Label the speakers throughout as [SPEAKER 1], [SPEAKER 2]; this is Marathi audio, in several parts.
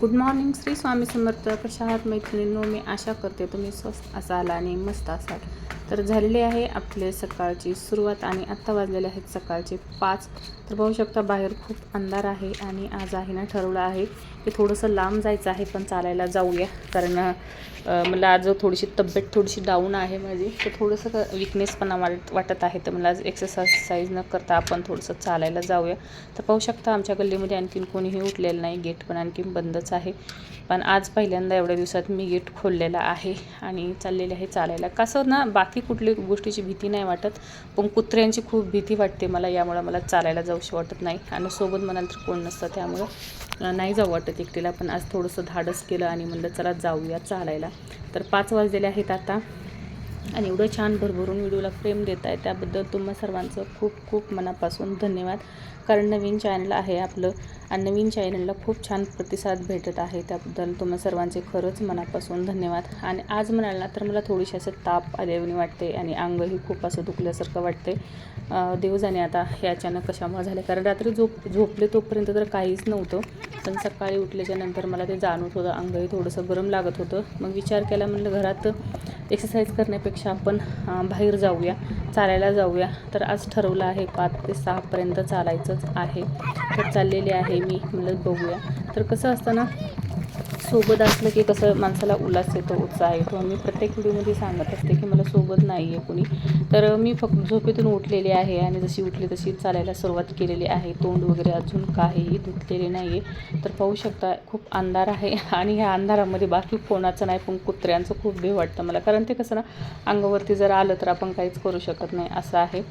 [SPEAKER 1] गुड मॉर्निंग श्री स्वामी समर्थ कशा आहात मैत्रिणींनो मी आशा करते तुम्ही स्वस्त असाल आणि मस्त असाल. तर झालेली आहे आपले सकाळची सुरुवात आणि आत्ता वाजलेले आहेत सकाळचे पाच. तर पाहू शकता बाहेर खूप अंधार आहे आणि आज आहे ना ठरवलं आहे की थोडंसं लांब जायचं आहे पण चालायला जाऊया. कारण मला आज थोडीशी तब्येत थोडीशी डाऊन आहे माझी. तर थोडंसं विकनेसपणा वाट वाटत आहे. तर मला आज एक्सरसाइज न करता आपण थोडंसं चालायला जाऊया. तर पाहू शकता आमच्या गल्लीमध्ये आणखीन कोणीही उठलेलं नाही. गेट पण आणखीन बंदच आहे. पण आज पहिल्यांदा एवढ्या दिवसात मी गेट खोललेला आहे आणि चाललेले आहे चालायला. कसं ना बाकी कुठली गोष्टीची भीती नाही वाटत पण कुत्र्यांची खूप भीती वाटते मला यामुळं मला चालायला जाऊशी वाटत नाही. आणि सोबत म्हणाल तर कोण नसतं त्यामुळं नाही जाऊ वाटत एकटीला. पण आज थोडंसं धाडस केलं आणि म्हणलं चला जाऊया चालायला. तर पाच वाजलेले आहेत आता. आणि एवढं छान भरभरून व्हिडिओला फ्रेम देत आहे त्याबद्दल तुम्हा सर्वांचं खूप खूप मनापासून धन्यवाद. कारण नवीन चॅनल आहे आपलं आणि नवीन चॅनलला खूप छान प्रतिसाद भेटत आहे त्याबद्दल तुम्हा सर्वांचे खरंच मनापासून धन्यवाद. आणि आज म्हणाल ना तर मला थोडीशी असं ताप आल्यावानी वाटते आणि अंगही खूप असं दुखल्यासारखं वाटते अं, देव जाणे आता हे अचानक कशामुळे झाले? कारण रात्री झोप झोपले तोपर्यंत तर काहीच नव्हतं. पण सकाळी उठल्याच्या नंतर मला ते जाणवत होतं. अंगही थोडंसं गरम लागत होतं. मग विचार केला म्हणलं घरात एक्सरसाइज करण्यापेक्षा आपण बाहेर जाऊया चालायला जाऊया. तर आज ठरवलं आहे पाच ते सहापर्यंत चालायचंच आहे. तर चाललेले आहे मी. म्हणलं बघूया. तर कसं असताना सोबत असलं की कसं माणसाला उल्हास येतो उत्साह येतो. मी प्रत्येक व्हिडिओमध्ये सांगत असते की मला सोबत नाही आहे कुणी. तर मी फक्त झोपेतून उठलेली आहे आणि जशी उठली तशी चालायला सुरुवात केलेली आहे. तोंड वगैरे अजून काहीही धुतलेले नाही आहे तर पाहू शकता खूप अंधार आहे आणि ह्या अंधारामध्ये बाकी कोणाचं नाही पण कुत्र्यांचं खूप भीव वाटतं मला. कारण ते कसं ना अंगावरती जर आलं तर आपण काहीच करू शकत नाही असं आहे.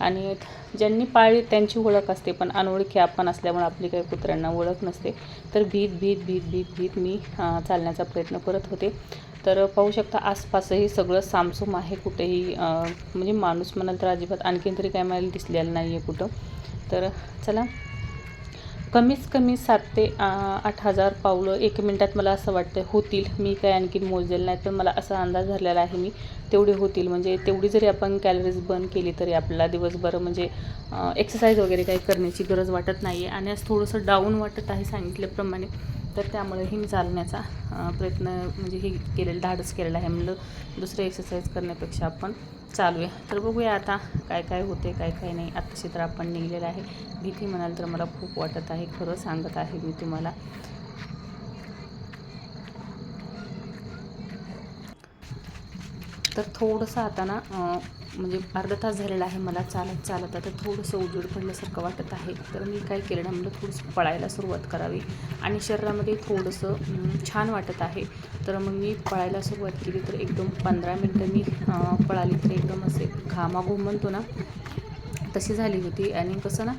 [SPEAKER 1] आणि ज्यांनी पाळली त्यांची ओळख असते पण अनोळखी आपण असल्यामुळे आपली काही कुत्र्यांना ओळख नसते. तर भीत भीत भीत भीत भीत मी चालण्याचा प्रयत्न करत होते. तर पाहू शकता आसपासही सगळं सामसूम आहे. कुठेही म्हणजे माणूस म्हणाल तर अजिबात आणखीन तरी काय मला दिसलेलं नाही आहे कुठं. तर चला कमीत कमी सात ते आठ हजार पावलं एक मिनटात मला असं वाटतं होतील. मी काय आणखीन मोजलेलं नाही पण मला असा अंदाज झालेला आहे मी. तेवढे होतील. म्हणजे तेवढी जरी आपण कॅलरीज बर्न केली तरी आपल्याला दिवसभर म्हणजे एक्सरसाइज वगैरे काही करण्याची गरज वाटत नाही आहे आणि आज थोडंसं डाऊन वाटत आहे सांगितल्याप्रमाणे. तर त्यामुळे मी चालण्याचा प्रयत्न म्हणजे हे केलेलं धाडस केलेलं आहे. म्हणलं दुसरं एक्सरसाइज करण्यापेक्षा आपण चालूया. तर बघूया आता काय काय होते काय काय नाही. आत्ताशी तर आपण निघलेलं आहे. भीती म्हणाल तर मला खूप वाटत आहे. खरं सांगत आहे मी तुम्हाला. तर थोडंसं आता ना म्हणजे अर्धा तास झालेला आहे मला चालत चालत आता थोडंसं उजेड पडल्यासारखं वाटत आहे. तर मी काय केलं ना म्हणलं थोडंसं पळायला सुरुवात करावी. आणि शरीरामध्ये थोडंसं छान वाटत आहे. तर मग मी पळायला सुरुवात केली तर एकदम पंधरा मिनटं मी पळाली तर एकदम असे घामाघूम म्हणतो ना तशी झाली होती. आणि कसं ना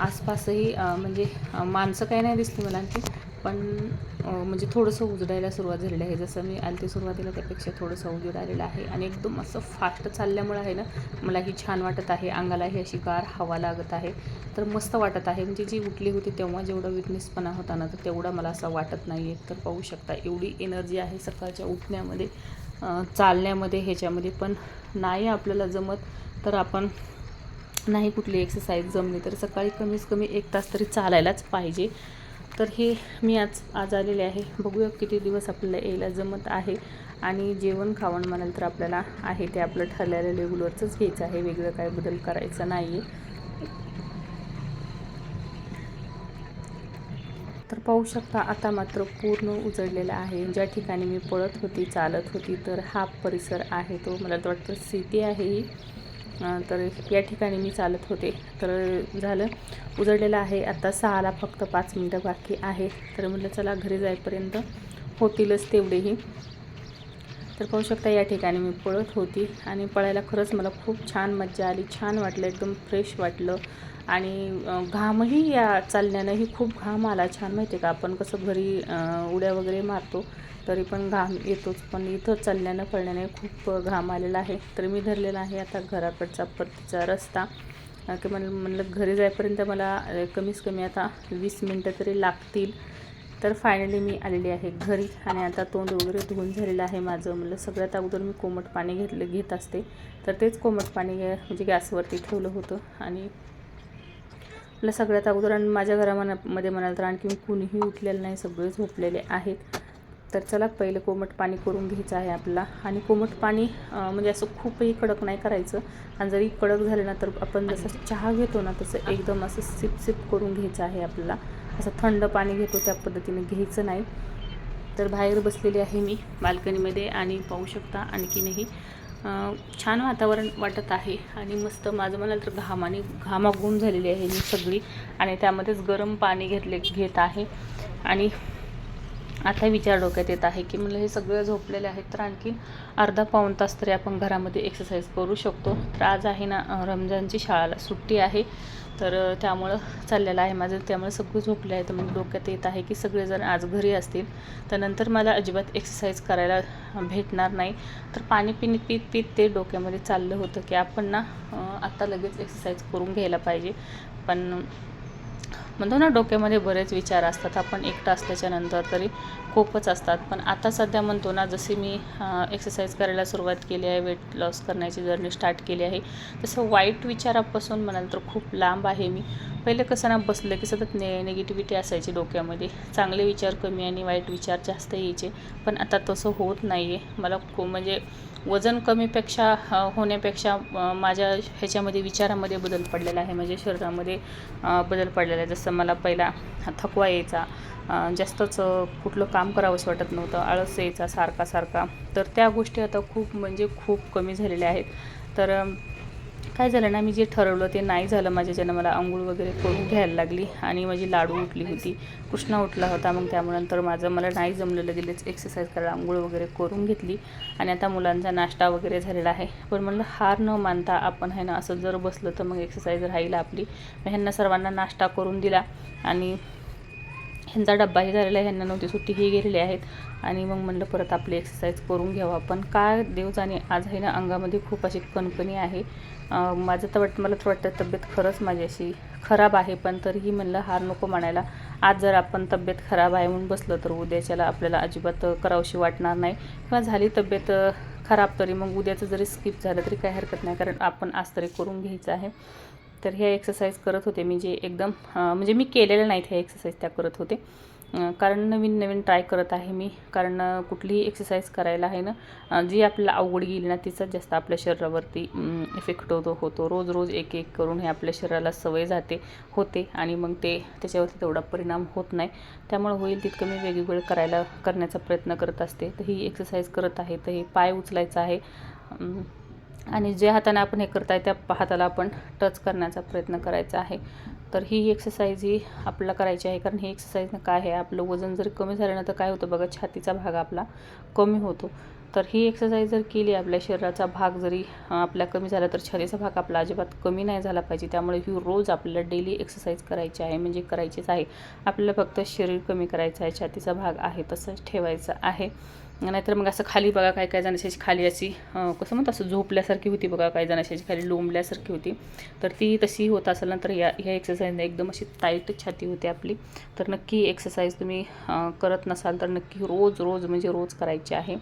[SPEAKER 1] आसपासही म्हणजे माणसं काही नाही दिसली मला आणखी. पण म्हणजे थोडंसं उजडायला सुरुवात झालेली आहे. जसं मी आली ते सुरुवातीला त्यापेक्षा थोडंसं उजेड आलेलं आहे आणि एकदम असं फास्ट चालल्यामुळं आहे ना मलाही छान वाटत आहे. अंगालाही अशी गार हवा लागत आहे. तर मस्त वाटत आहे. म्हणजे जी उठली होती तेव्हा जेवढा विकनेसपणा होता ना तर तेवढा मला असं वाटत नाही आहे तर पाहू शकता एवढी एनर्जी आहे सकाळच्या उठण्यामध्ये चालण्यामध्ये ह्याच्यामध्ये. पण नाही आपल्याला जमत तर आपण नाही कुठली एक्सरसाइज जमली तर सकाळी कमीत कमी एक तास तरी चालायलाच पाहिजे. तर हे मी आज आज आलेले आहे. बघूया किती दिवस आपल्याला यायला जमत आहे. आणि जेवण खावण म्हणाल तर आपल्याला आहे ते आपलं ठरलेलं रेग्युलरचंच घ्यायचं आहे. वेगळं काय बदल करायचं नाही आहे तर पाहू शकता आता मात्र पूर्ण उजळलेला आहे. ज्या ठिकाणी मी पळत होती चालत होती तर हा परिसर आहे तो. मला तर वाटतं सिटी आहे ही. तर या ठिकाणी मी चालत होते. तर झालं. उजळलेलं आहे. आता सहाला फक्त पाच मिनटं बाकी आहे. तर म्हटलं चला घरी जाईपर्यंत होतीलच तेवढेही. तर पाहू शकता या ठिकाणी मी पळत होती. आणि पळायला खरंच मला खूप छान मज्जा आली. छान वाटलं. एकदम फ्रेश वाटलं. आणि घामही या चालण्यानंही खूप घाम आला छान माहिती आहे का? आपण कसं घरी उड्या वगैरे मारतो तरी पण घाम येतोच. पण इथं चालण्यानं पळण्याने खूप घाम आलेला आहे. तर मी धरलेला आहे आता घराकडचा परतीचा रस्ता. की म्हण म्हणलं घरी जाईपर्यंत मला कमीच कमीत कमी आता वीस मिनटं तरी लागतील. तर फायनली मी आलेली आहे घरी आणि आता तोंड वगैरे धुवून झालेलं आहे माझं. म्हणलं सगळ्यात अगोदर मी कोमट पाणी घेतलं घेत असते. तर तेच कोमट पाणी म्हणजे गॅसवरती ठेवलं होतं आणि आपल्या सगळ्यात अगोदर आणि माझ्या घरामध्ये म्हणाल तर आणखी कुणीही उठलेलं नाही सगळे झोपलेले आहेत. तर चला पहिलं कोमट पाणी करून घ्यायचं आहे आपल्याला आणि कोमट पाणी म्हणजे असं खूपही कडक नाही करायचं. आणि जरी कडक झालं ना तर आपण जसं चहा घेतो ना तसं एकदम असं सिप सिप करून घ्यायचं आहे आपल्याला असं थंड पाणी घेतो त्या पद्धतीने घ्यायचं नाही. तर बाहेर बसलेली आहे मी बाल्कनीमध्ये. आणि पाहू शकता आणखीनही छान वातावरण वाटत आहे आणि मस्त माझं म्हणाल तर घामाने घामाघूम झालेली आहे मी सगळी. आणि त्यामध्येच गरम पाणी घेतले घेत आहे. आणि आता विचार डोक्यात येत आहे की म्हणलं हे सगळं झोपलेले आहेत तर आणखीन अर्धा पाऊण तास तरी आपण घरामध्ये एक्सरसाइज करू शकतो. तर आज आहे ना रमजानची शाळाला सुट्टी आहे. तर त्यामुळं चाललेलं आहे माझं. त्यामुळे सगळं झोपले आहे. तर मग डोक्यात येत आहे की सगळेजण आज घरी असतील. तर नंतर मला अजिबात एक्सरसाइज करायला भेटणार नाही. तर पाणी पिणं पीत पीत ते डोक्यामध्ये चाललं होतं की आपण ना आत्ता लगेच एक्सरसाइज करून घ्यायला पाहिजे. पण म्हणतो ना डोक्यामध्ये बरेच विचार असतात. आपण एकटं असल्याच्या नंतर तरी खूपच असतात. पण आता सध्या म्हणतो ना जशी मी एक्सरसाइज करायला सुरुवात केली आहे वेट लॉस करण्याची जर्नी स्टार्ट केली आहे तसं वाईट विचारापासून म्हणाल तर खूप लांब आहे मी. पहिले कसं ना बसलं की सतत ने निगेटिव्हिटी असायची डोक्यामध्ये. चांगले विचार कमी आणि वाईट विचार जास्त यायचे. पण आता तसं होत नाही आहे मला खू म्हणजे वजन कमीपेक्षा होण्यापेक्षा माझ्या ह्याच्यामध्ये विचारामध्ये बदल पडलेला आहे. माझ्या शरीरामध्ये बदल पडलेला आहे. जसं मला पहिला थकवा यायचा जास्तच कुठलं काम करावंसं वाटत नव्हतं. आळस यायचा सारखा सारखा. तर त्या गोष्टी आता खूप म्हणजे खूप कमी झालेल्या आहेत. तर काय झालं ना मी जे ठरवलं ते नाही झालं. माझ्याच्यानं मला आंघोळ वगैरे करून घ्यायला लागली आणि माझी लाडू उठली होती. कृष्णा उठला होता मग त्यामुळे नंतर माझं मला नाही जमलं लगेच एक्सरसाइज करायला. आंघोळ वगैरे करून घेतली आणि आता मुलांचा नाश्ता वगैरे झालेला आहे. पण म्हणलं हार न मानता आपण आहे ना असं जर बसलं तर मग एक्सरसाइज राहील आपली. मग ह्यांना सर्वांना नाश्ता करून दिला आणि ह्यांचा डब्बाही झालेला आहे ह्यांना नव्हती सुट्टी ही गेलेली आहेत. आणि मग म्हणलं परत आपली एक्सरसाइज करून घ्यावं आपण. काय देवजाने आज आहे ना अंगामध्ये खूप अशी कणकणी आहे. माझं तर वाटतं मला तर वाटतं तब्येत खरंच माझी अशी खराब आहे पण तरीही म्हणलं हार नको म्हणायला. आज जर आपण तब्येत खराब आहे म्हणून बसलं तर उद्याच्याला आपल्याला अजिबात करावशी वाटणार नाही. किंवा झाली तब्येत खराब तरी मग उद्याचं जरी स्किप झालं तरी काही हरकत नाही कारण आपण आज तरी करून घ्यायचं आहे. तर ह्या एक्सरसाइज करत होते मी जे एकदम म्हणजे मी केलेल्या नाहीत ह्या एक्सरसाइज त्या करत होते. कारण नवीन नवीन ट्राय करत आहे मी. कारण कुठलीही एक्सरसाइज करायला आहे ना जी आपल्याला अवघड गेली ना तिचाच जास्त आपल्या शरीरावरती इफेक्ट होतो होतो. रोज रोज एक एक करून हे आपल्या शरीराला सवय जाते होते. आणि मग ते त्याच्यावरती तेवढा परिणाम होत नाही. त्यामुळे होईल तितकं मी वेगवेगळं करायला करण्याचा प्रयत्न करत असते. तर ही एक्सरसाइज करत आहे. तर हे पाय उचलायचं आहे. आणि ज्या हाताने आपण हे करताय त्या हाताला आपण टच करण्याचा प्रयत्न करायचा आहे. तर ही एक्सरसाइज ही आपल्याला करायची आहे कारण ही एक्सरसाइजनं काय आहे आपलं वजन जर कमी झालं ना तर काय होतं बघा छातीचा भाग आपला कमी होतो. तर ही एक्सरसाइज जर केली आपल्या शरीराचा भाग जरी आपल्या आपला कमी झाला तर छातीचा भाग आपला अजिबात कमी नाही झाला पाहिजे. त्यामुळे ही रोज आपल्याला डेली एक्सरसाइज करायची आहे म्हणजे करायचीच आहे. आपल्याला फक्त शरीर कमी करायचं आहे छातीचा भाग आहे तसंच ठेवायचा आहे. नाहीतर मग असं खाली बघा काय काय जणांची खाली अशी कसं म्हणतात असं झोपल्यासारखी होती बघा काही जणांची खाली लोंबल्यासारखी होती. तर ती तशी होत असेल ना तर या ह्या एक्सरसाइजने एकदम अशी टाईट छाती होते आपली. तर नक्की एक्सरसाइज तुम्ही करत नसाल तर नक्की रोज रोज म्हणजे रोज करायची आहे.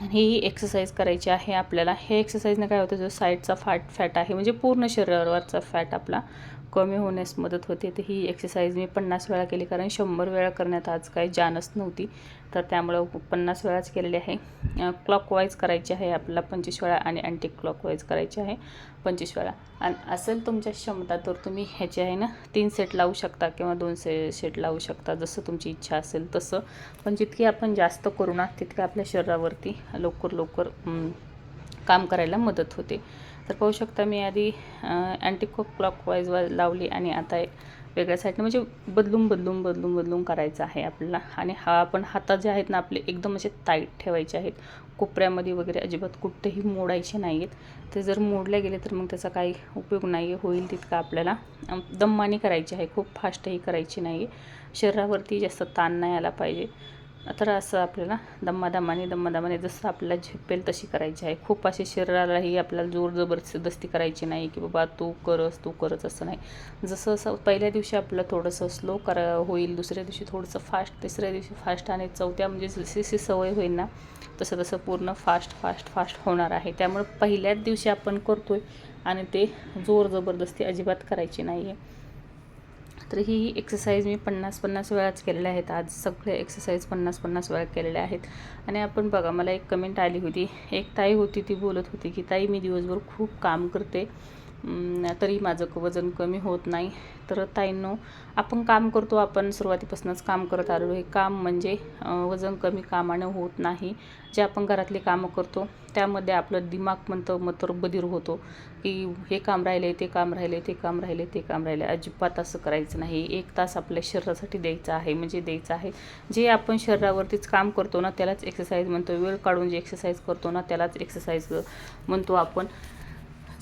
[SPEAKER 1] आणि ही एक्सरसाइज करायची आहे आपल्याला. हे एक्सरसाइजने काय होतं जो साईडचा फॅट फॅट आहे म्हणजे पूर्ण शरीरावरचा फॅट आपला कमी होण्यास मदत होते. तर ही एक्सरसाइज मी पन्नास वेळा केली कारण शंभर वेळा करण्यात आज काही जानच नव्हती. तर त्यामुळं पन्नास वेळाच केलेली आहे. क्लॉकवाईज करायची आहे आपल्याला पंचवीस वेळा आणि अँटी क्लॉकवाईज करायची आहे पंचवीस वेळा. आणि असेल तुमच्या क्षमता तर तुम्ही ह्याचे आहे ना तीन सेट लावू शकता किंवा दोन से सेट लावू शकता जसं तुमची इच्छा असेल तसं. पण जितकी आपण जास्त करू ना तितकं आपल्या शरीरावरती लवकर लवकर काम करायला मदत होते. तर पाहू शकता मी आधी अँटी क्लॉकवाईज लावली आणि आता एक वेगळ्या साईडनं म्हणजे बदलून बदलून बदलून बदलून करायचं आहे आपल्याला. आणि हा आपण हातात जे आहेत ना आपले एकदम असे टाईट ठेवायचे आहेत. कोपऱ्यामध्ये वगैरे अजिबात कुठेही मोडायचे नाही आहेत ते जर मोडले गेले तर मग त्याचा काही उपयोग नाही आहे होईल तितका आपल्याला. अम, दममानी करायची आहे खूप फास्टही करायची नाही आहे शरीरावरती जास्त ताण नाही आला पाहिजे. तर असं आपल्याला दम्मादमाने दम्मादमाने जसं आपल्याला झेपेल तशी करायची आहे. खूप असे शरीरालाही आपल्याला जोर जबरदस्ती करायची नाही की बाबा तू करस तू करच असं नाही. जसं असं पहिल्या दिवशी आपलं थोडंसं स्लो करा होईल दुसऱ्या दिवशी थोडंसं फास्ट तिसऱ्या दिवशी फास्ट आणि चौथ्या म्हणजे जशी जशी सवय होईल ना तसं तसं पूर्ण फास्ट फास्ट फास्ट होणार आहे. त्यामुळे पहिल्याच दिवशी आपण करतो आहे आणि ते जोर जबरदस्ती अजिबात करायची नाही आहे तर ही एक्सरसाइज मी पन्नास पन्नास वेळाच केलेल्या आहेत. आज सगळे एक्सरसाइज पन्नास पन्नास वेळा केलेल्या आहेत. आणि आपण बघा मला एक कमेंट आली होती. एक ताई होती ती बोलत होती की ताई मी दिवसभर खूप काम करते. तरी माझं वजन कमी होत नाही. तर ताईंनो आपण काम करतो आपण सुरुवातीपासूनच काम करत आलो हे काम म्हणजे वजन कमी कामानं होत नाही. जे आपण घरातली कामं करतो त्यामध्ये आपलं दिमाग म्हणतं मतर बधीर होतो. की हे काम राहिले ते काम राहिले ते काम राहिले ते काम राहिले अजिबात असं करायचं नाही. एक तास आपल्या शरीरासाठी द्यायचं आहे म्हणजे द्यायचं आहे. जे आपण शरीरावरतीच काम करतो ना त्यालाच एक्सरसाइज म्हणतो. वेळ काढून जे एक्सरसाइज करतो ना त्यालाच एक्सरसाइज म्हणतो आपण.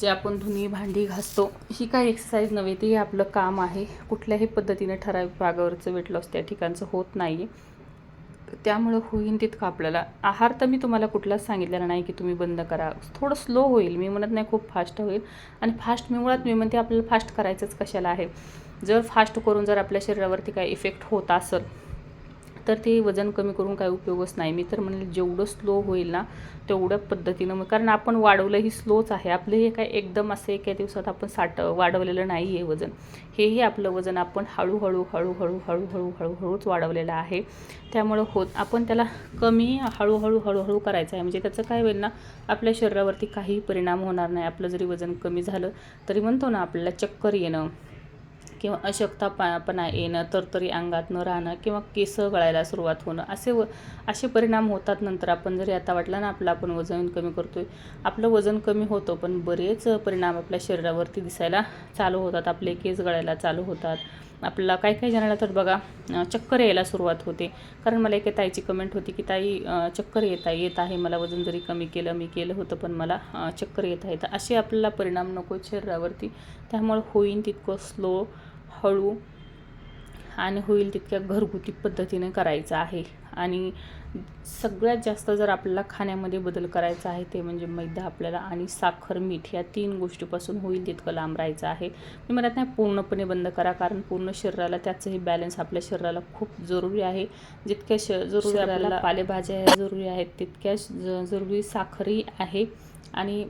[SPEAKER 1] जे आपण धुनी भांडी घासतो ही काही एक्सरसाइज नव्हे ती आपलं काम आहे. कुठल्याही पद्धतीने ठराविक भागावरचं वेट लॉस त्या ठिकाणचं होत नाही त्यामुळं होईन तितकं आपल्याला. आहार तर मी तुम्हाला कुठलाच सांगितलेला नाही की तुम्ही बंद करा. थोडं स्लो होईल. मी म्हणत नाही खूप फास्ट होईल. आणि फास्ट मी मुळात मी म्हणते आपल्याला फास्ट करायचंच कशाला आहे. जर फास्ट करून जर आपल्या शरीरावरती काही इफेक्ट होत असेल तर ते वजन कमी करून काही उपयोगच नाही. मी तर म्हणेल जेवढं स्लो होईल ना तेवढ्या पद्धतीनं मग. कारण आपण वाढवलं ही स्लोच आहे. आपलं हे काय एकदम असं एका दिवसात आपण साठ वाढवलेलं नाही आहे वजन. हेही आपलं वजन आपण हळूहळू हळूहळू हळूहळू हळूहळूच वाढवलेलं आहे. त्यामुळं होत आपण त्याला कमी हळूहळू हळूहळू करायचं आहे. म्हणजे त्याचं काय होईल ना आपल्या शरीरावरती काही परिणाम होणार नाही. आपलं जरी वजन कमी झालं तरी म्हणतो ना आपल्याला चक्कर येणं. किंवा अशक्तपणा येणं तरतरी अंगात न राहणं किंवा केस गळायला सुरुवात होणं असे व असे परिणाम होतात नंतर. आपण जरी आता वाटलं ना आपलं आपण वजन कमी करतो आहे आपलं वजन कमी होतं पण बरेच परिणाम आपल्या शरीरावरती दिसायला चालू होतात. आपले केस गळायला चालू होतात. आपल्याला काही काही जणांना तर बघा चक्कर यायला सुरुवात होते. कारण मला एका ताईची कमेंट होती की ताई चक्कर येत आहे येत आहे. मला वजन जरी कमी केलं मी केलं होतं पण मला चक्कर येत आहे. तर असे आपल्याला परिणाम नको शरीरावरती. त्यामुळे होईन तितकं स्लो हळू आणि होईल तितक्या घरगुती पद्धतीने करायचं आहे. आणि सगळ्यात जास्त जर आपल्याला खाण्यामध्ये बदल करायचा आहे ते म्हणजे मैदा आपल्याला आणि साखर मीठ या तीन गोष्टीपासून होईल तितकं लांब राहायचं आहे. मी म्हणत नाही पूर्णपणे बंद करा कारण पूर्ण शरीराला त्याचंही बॅलन्स आपल्या शरीराला खूप जरुरी आहे. जितक्या श जरुरी आपल्याला पालेभाज्या ह्या जरुरी आहेत तितक्या जरुरी साखरही आहे. आणि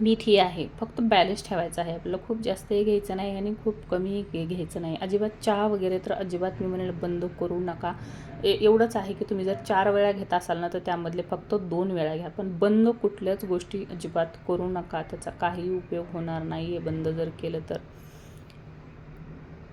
[SPEAKER 1] मीठही आहे. फक्त बॅलन्स ठेवायचं आहे. आपल्याला खूप जास्तही घ्यायचं नाही आणि खूप कमी घ्यायचं नाही. अजिबात चहा वगैरे तर अजिबात मी म्हणेल बंद करू नका. ए एवढंच आहे की तुम्ही जर चार वेळा घेत असाल ना तर त्यामधले फक्त दोन वेळा घ्या. पण बंद कुठल्याच गोष्टी अजिबात करू नका. त्याचा काही उपयोग होणार नाही आहे बंद जर केलं तर.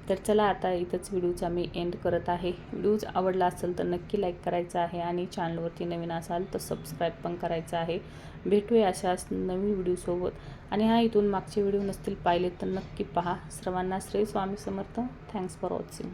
[SPEAKER 1] तर चला आता इथंच व्हिडिओचा मी एंड करत आहे. व्हिडिओज आवडला असेल तर नक्की लाईक करायचा आहे आणि चॅनलवरती नवीन असाल तर सबस्क्राईब पण करायचं आहे. भेटूया अशाच नवीन व्हिडिओसोबत आणि हा इथून मागचे व्हिडिओ नसतील पाहिले तर नक्की पहा. सर्वांना Shri Swami Samarth. Thanks for watching